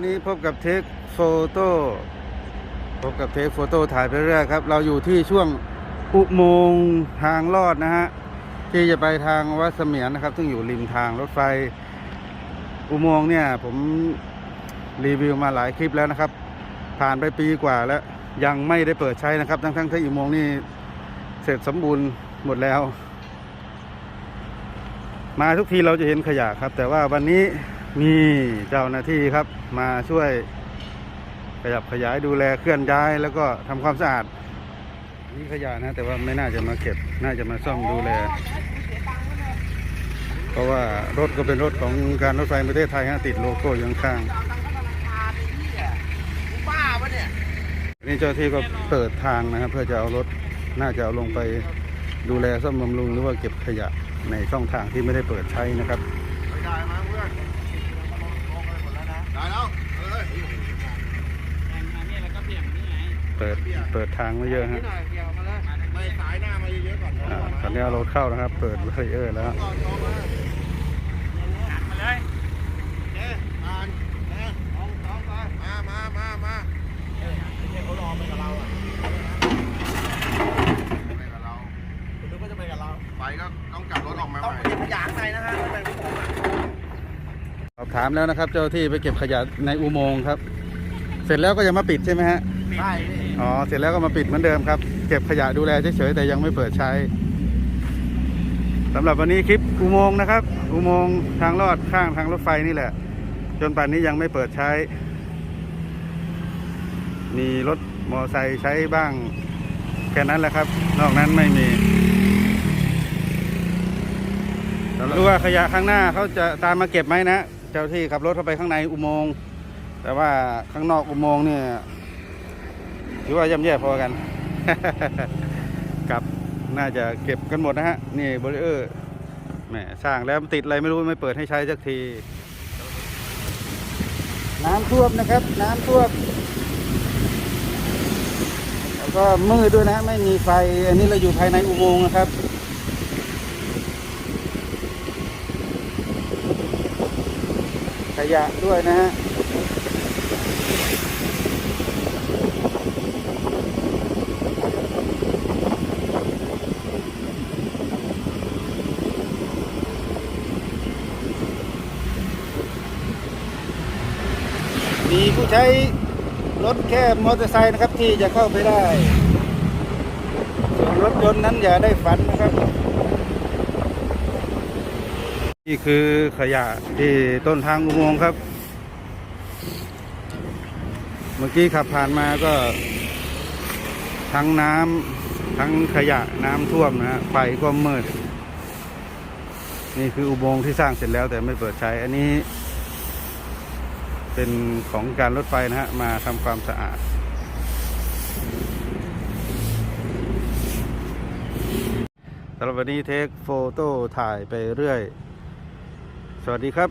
วันนี้พบกับเทคโฟโต้พบกับเทคโฟโต้ถ่ายไปเรื่อยครับ เราอยู่ที่ช่วงอุโมงค์ทางลอดนะฮะ ที่จะไปทางวัดเสมียนนะครับ ซึ่งอยู่ริมทางรถไฟ อุโมงค์เนี่ย ผมรีวิวมาหลายคลิปแล้วนะครับ ผ่านไปปีกว่าแล้ว ยังไม่ได้เปิดใช้นะครับ ทั้งๆที่อุโมงค์นี่เสร็จสมบูรณ์หมดแล้ว มาทุกทีเราจะเห็นขยะครับ แต่ว่าวันนี้ มีเจ้าหน้าที่ครับมาช่วยขยับขยายดูแลเคลื่อนย้าย แล้วก็ทำความสะอาดนี่ขยะนะแต่ว่าไม่น่าจะมาเก็บ น่าจะมาซ่อมดูแล เพราะว่ารถก็เป็นรถของการรถไฟประเทศไทยฮะติดโลโก้อยู่ข้างบ้าปะเนี่ยๆนี่เจ้าหน้าที่ก็เปิดทางนะครับ เพื่อจะเอารถน่าจะเอาลงไปดูแลซ่อมบำรุงหรือว่าเก็บขยะในช่องทางที่ไม่ได้เปิดใช้นะครับ ไม่ได้มั้งเพื่อนได้แล้วเออ เปิดทางไว้เยอะฮะสายหน้ามาเยอะๆก่อนตอนนี้รถเข้านะครับ เปิดเบรเออร์แล้วมาเลยเอ๊ะอ่านเอ๊ะสองสองไปมามามามาเอ๊ะไม่ใช่เขารอไปกับเราไปกับเราคุณนึกว่าจะไปกับเราไปก็ต้องจับรถออกมาใหมต้องเก็บขยะในนะฮะไปอุโมงค์อะสอบถามแล้วนะครับ เจ้าที่ไปเก็บขยะในอุโมงค์ครับ เสร็จแล้วก็ยังมาปิดใช่ไหมฮะ ใช่พี่อ๋อเสร็จแล้วก็มาปิดเหมือนเดิมครับ เก็บขยะดูแลเฉยๆแต่ยังไม่เปิดใช้สำหรับวันนี้คลิปอุโมงค์นะครับ อุโมงค์ทางลอดข้างทางรถไฟนี่แหละ จนป่านนี้ยังไม่เปิดใช้ มีรถมอไซค์ใช้บ้าง แค่นั้นแหละครับ นอกนั้นไม่มีรู้ว่าขยะข้างหน้าเขาจะตามมาเก็บไหมนะ เจ้าที่ขับรถเข้าไปข้างในอุโมงค์แต่ว่าข้างนอกอุโมงค์เนี่ย ถือว่าย่ำแย่พอกันกับน่าจะเก็บกันหมดนะฮะ นี่บริเออร์แหมสร้างแล้วติดอะไรไม่รู้ไม่เปิดให้ใช้สักที น้ำท่วมนะครับ น้ำท่วมแล้วก็มืดด้วยนะไม่มีไฟ อันนี้เราอยู่ภายในอุโมงค์นะครับขยะด้วยนะฮะ มีผู้ใช้รถแค่มอเตอร์ไซค์นะครับที่จะเข้าไปได้ ส่วนรถยนต์นั้นอย่าได้ฝันนะครับ นี่คือขยะที่ต้นทางอุโมงค์ครับ เมื่อกี้ขับผ่านมาก็ทั้งน้ำทั้งขยะน้ำท่วมนะฮะไฟก็มืด นี่คืออุโมงค์ที่สร้างเสร็จแล้วแต่ไม่เปิดใช้ อันนี้ เป็นของการรถไฟนะฮะ มาทำความสะอาด สำหรับวันนี้เทคโฟโต้ถ่ายไปเรื่อย สวัสดีครับ